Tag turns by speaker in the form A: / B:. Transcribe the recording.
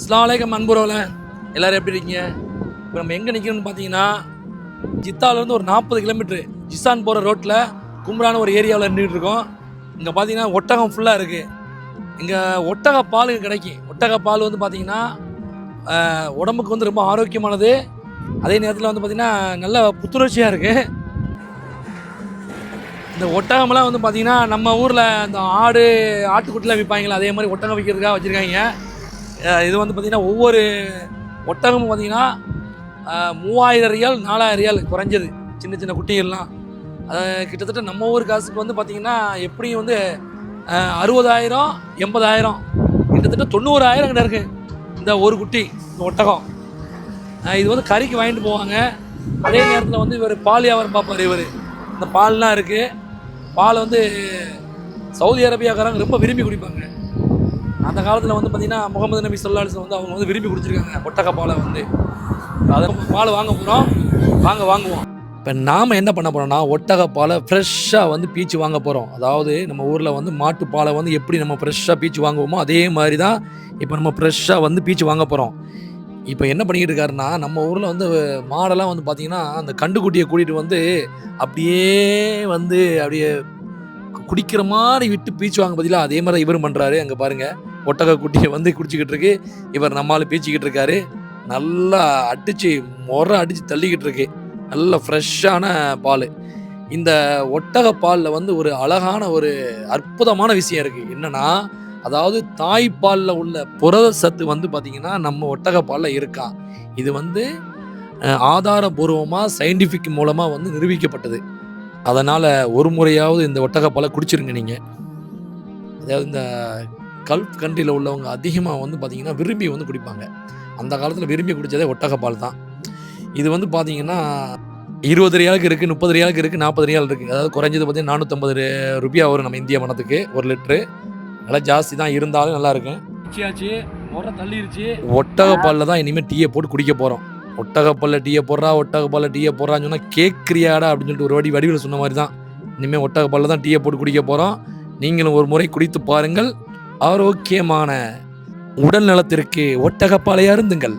A: ஸ்லாலேகம் வலைக்கம் அன்புறவில் எல்லோரும் எப்படி இருக்கீங்க? இப்போ நம்ம எங்கே நிற்கிறோம்னு பார்த்தீங்கன்னா ஜித்தாலேருந்து ஒரு நாற்பது கிலோமீட்ரு ஜிசான் போகிற ரோட்டில் கும்பரான ஒரு ஏரியாவில் நின்றுட்டு இருக்கோம். இங்கே பார்த்தீங்கன்னா ஒட்டகம் ஃபுல்லாக இருக்குது இங்கே ஒட்டக பால் கிடைக்கும். ஒட்டக பால் வந்து பார்த்தீங்கன்னா உடம்புக்கு வந்து ரொம்ப ஆரோக்கியமானது. அதே நேரத்தில் வந்து பார்த்திங்கன்னா நல்ல புத்துணர்ச்சியாக இருக்குது இந்த ஒட்டகமெல்லாம் வந்து பார்த்திங்கன்னா நம்ம ஊரில் இந்த ஆடு ஆட்டுக்குட்டிலாம் விற்பாங்களா அதே மாதிரி ஒட்டகம் விற்கிறதுக்காக வச்சுருக்காங்க. இது வந்து பார்த்திங்கன்னா ஒவ்வொரு ஒட்டகமும் பார்த்தீங்கன்னா மூவாயிரம் ரியால் நாலாயிரம் ரியால் குறைஞ்சது. சின்ன சின்ன குட்டிகள்லாம். அதை கிட்டத்தட்ட நம்ம ஊர் காசுக்கு வந்து பார்த்திங்கன்னா எப்படியும் வந்து அறுபதாயிரம் எண்பதாயிரம் கிட்டத்தட்ட தொண்ணூறாயிரம் கிட்ட இருக்குது இந்த ஒரு குட்டி இந்த ஒட்டகம். இது வந்து கறிக்கு வாங்கிட்டு போவாங்க. அதே நேரத்தில் வந்து இவர் பால் வியாபாரம் பார்ப்பார் இவர். இந்த பால்லாம் இருக்குது பால் வந்து சவுதி அரேபியாக்காரங்க ரொம்ப விரும்பி குடிப்பாங்க. அந்த காலத்தில் வந்து பார்த்திங்கன்னா முகமது நபி சொல்லாலிசம் வந்து அவங்க வந்து விரும்பி குடிச்சிருக்காங்க ஒட்டக்க பாலை வந்து அதை பால் வாங்க போகிறோம் வாங்க வாங்குவோம். இப்போ நாம் என்ன பண்ண போகிறோம்னா ஒட்டக பாலை ஃப்ரெஷ்ஷாக வந்து பீச்சு வாங்க போகிறோம் அதாவது நம்ம ஊரில் வந்து மாட்டு பாலை வந்து எப்படி நம்ம ஃப்ரெஷ்ஷாக பீச்சு வாங்குவோமோ அதே மாதிரி தான் இப்போ நம்ம ஃப்ரெஷ்ஷாக வந்து பீச்சு வாங்க போகிறோம் இப்போ என்ன பண்ணிக்கிட்டு இருக்காருன்னா நம்ம ஊரில் வந்து மாடெல்லாம் வந்து பார்த்திங்கன்னா அந்த கண்டுக்குட்டியை கூட்டிகிட்டு வந்து அப்படியே வந்து அப்படியே குடிக்கிற மாதிரி விட்டு பீச்சு வாங்க பதிலாக அதே மாதிரி இவரும் பண்ணுறாரு அங்கே பாருங்கள் ஒட்டக குட்டியை வந்து குடிச்சிக்கிட்டு இருக்கு இவர் நம்மால் பீச்சிக்கிட்டு இருக்காரு நல்லா அடித்து முறை அடித்து தள்ளிக்கிட்டு இருக்கு நல்ல ஃப்ரெஷ்ஷான பால். இந்த ஒட்டக பாலில் வந்து ஒரு அழகான ஒரு அற்புதமான விஷயம் இருக்குது என்னென்னா அதாவது தாய்ப்பாலில் உள்ள புரத சத்து வந்து பார்த்திங்கன்னா நம்ம ஒட்டக பாலில் இருக்கான் இது வந்து ஆதாரபூர்வமாக சயின்டிஃபிக் மூலமாக வந்து நிரூபிக்கப்பட்டது. அதனால் ஒரு முறையாவது இந்த ஒட்டகப்பாலை குடிச்சிருங்க நீங்கள் அதாவது இந்த கல்ஃப் கண்ட்ரியில் உள்ளவங்க அதிகமாக வந்து பார்த்திங்கன்னா விரும்பி வந்து குடிப்பாங்க. அந்த காலத்தில் விரும்பி குடித்ததே ஒட்டகப்பால் தான். இது வந்து பார்த்தீங்கன்னா இருபது ரியாலுக்கு இருக்குது முப்பது ரியாலுக்கு இருக்குது நாற்பது ரியால் இருக்குது அதாவது குறைஞ்சது பார்த்தீங்கன்னா நானூற்றம்பது ருபியா வரும் நம்ம இந்திய மனத்துக்கு ஒரு லிட்ரு நல்லா ஜாஸ்தி தான் இருந்தாலும் நல்லா இருக்கும். ஒட்டகப்பாலில் தான் இனிமேல் டீயை போட்டு குடிக்க போகிறோம் ஒட்டகப்பாலில் டீயை போடுறா ஒட்டகப்பாலில் டீயை போடுறான்னு சொன்னால் கேட்குறியாடா அப்படின்னு சொல்லிட்டு ஒரு வாடி வடிவில் சொன்ன மாதிரி தான். இனிமேல் ஒட்டகப்பாலில் தான் டீயை போட்டு குடிக்க போகிறோம் நீங்களும் ஒரு முறை குடித்து பாருங்கள். ஆரோக்கியமான உடல் நலத்திற்கு ஒட்டகப்பாலை அருந்துங்கள்